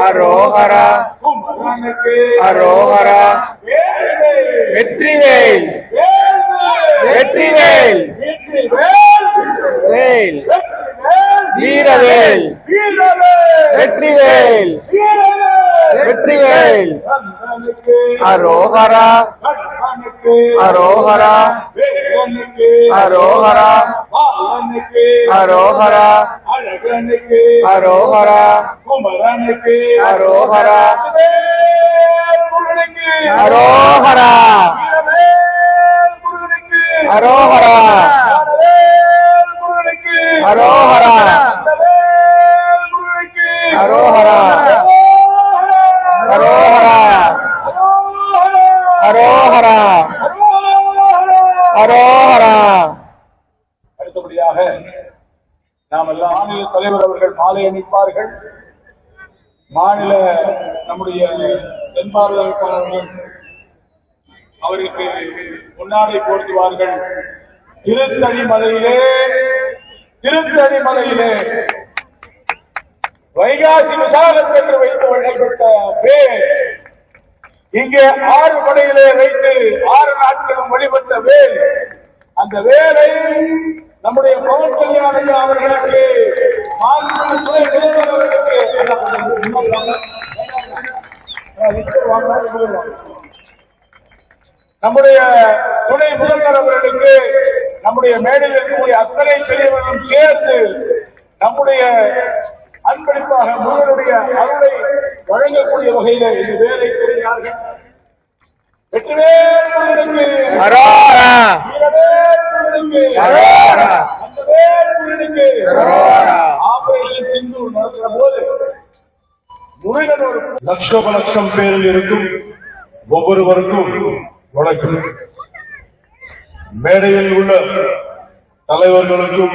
அரோகரா குமரனுக்கு அரோகரா வேல்வேல் வெற்றிவேல் வெற்றிவேல் வேல் வீரவேல் வெற்றிவேல் வெற்றிவேல் கந்தனுக்கு அரோகரா அழகனுக்கு அரோகரா வேலனுக்கு அரோகரா பாலனுக்கு அரோகரா அழகனுக்கு அரோகரா குமரனுக்கு அரோகரா வேல் முருகனுக்கு அரோகரா வீரவேல் முருகனுக்கு அரோகரா ஞானவேல் முருகனுக்கு அரோகரா வேல் முருகனுக்கு அரோகரா அரோகரா அரோகரா அடுத்தபடியாக நாம் எல்லாம் மாநில தலைவர் அவர்கள் மாலை அணிப்பார்கள். மாநில நம்முடைய தென்பார்வை அவருக்கு முன்னாடி போர்த்துவார்கள் திருத்தணி மலையிலே திருத்தணி மலையிலே. வைகாசி விசாகத்தென்று வைத்து பேர் இங்கே ஆறு படையிலே வைத்து ஆறு நாட்களும் வழிபட்ட வேல். அந்த வேலை நம்முடைய பவன் கல்யாணம் அவர்களுக்கு அவர்களுக்கு நம்முடைய துணை முதல்வர் அவர்களுக்கு நம்முடைய மேடையில் இருக்கக்கூடிய அத்தனை பெரியவர்களும் சேர்ந்து நம்முடைய அன்பளிப்பாக முருகனுடைய அருளை வழங்கக்கூடிய வகையில இந்த வேலை கூறினார்கள். வெற்றிவேல் முருகனுக்கு. அந்த வேல் முருகனுக்கு. ஆபரேஷன் சிந்தூர் நடத்துற போது முருகன் ஒரு லட்சோப லட்சம் பேரில் இருக்கும் ஒவ்வொருவருக்கும் வணக்கம். மேடையில் உள்ள தலைவர்களுக்கும்